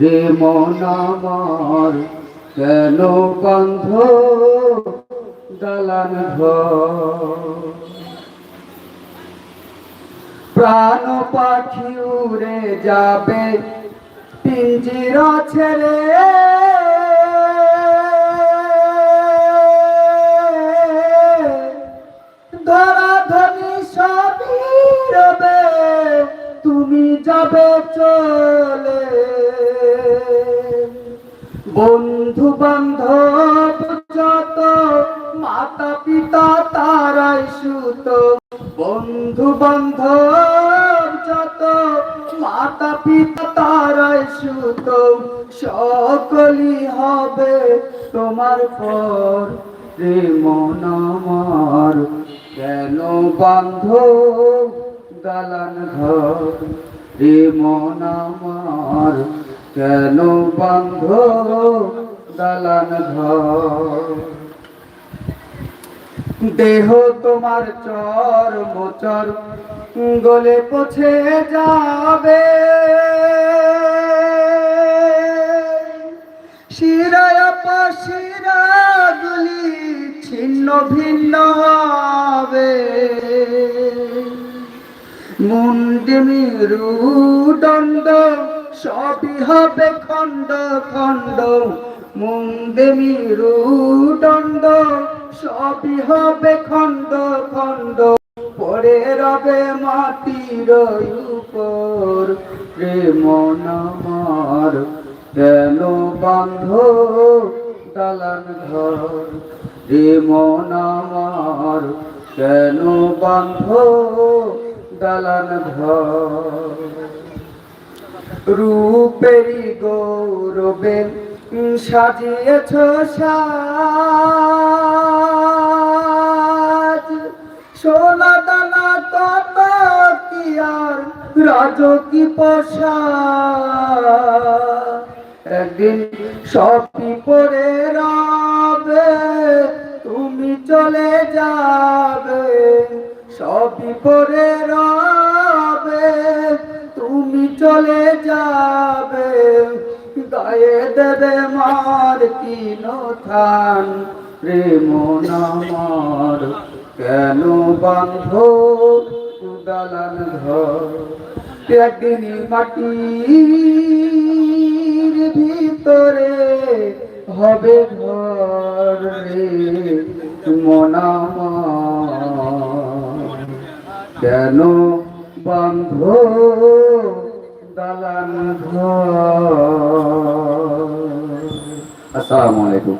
রে মন আমার কেন বন্ধ দালান প্রাণ পাখি উড়ে যাবে পিঞ্জির ছেড়ে। ধরা যাবে চলে। বন্ধু বান্ধব যত মাতা পিতা তারাই সুত। বন্ধু বান্ধব যত মাতা পিতা তারাই সুত। সকলই হবে তোমার পর রে মন আমার। কেন বান্ধ দালান ঘর? রে মন আমার কেন বান্ধ দালান ঘর? দেহ তোমার চর মোচর, গলে পছে যাবে। শিরায় শিরাগুলি ছিন্ন ভিন্ন মুন্ডিমি রুদণ্ড সবই হবে খণ্ড খণ্ড। মুন্ডিমি রুদণ্ড সবই হবে খণ্ড খণ্ড। পরে রবে মাটির উপর, প্রেম নামার কেন বান্ধ দালান ঘর। প্রেম নামার কেন বান্ধ দালান ঘর। রূপেরি গৌরবে সাজিয়েছ সাজ। সোনা দানা কত কি আর রাজ কি একদিন সবই পরে রবে, তুমি চলে যাবে। সবই পরে চলে যাবে, গায়ে দেবে মার কি থান। প্রেম নামার কেন বান্ধ দালান ঘর? একদিন মাটির ভিতরে হবে ঘর রে মনামার কেন বান্ধ আসসালামু আলাইকুম।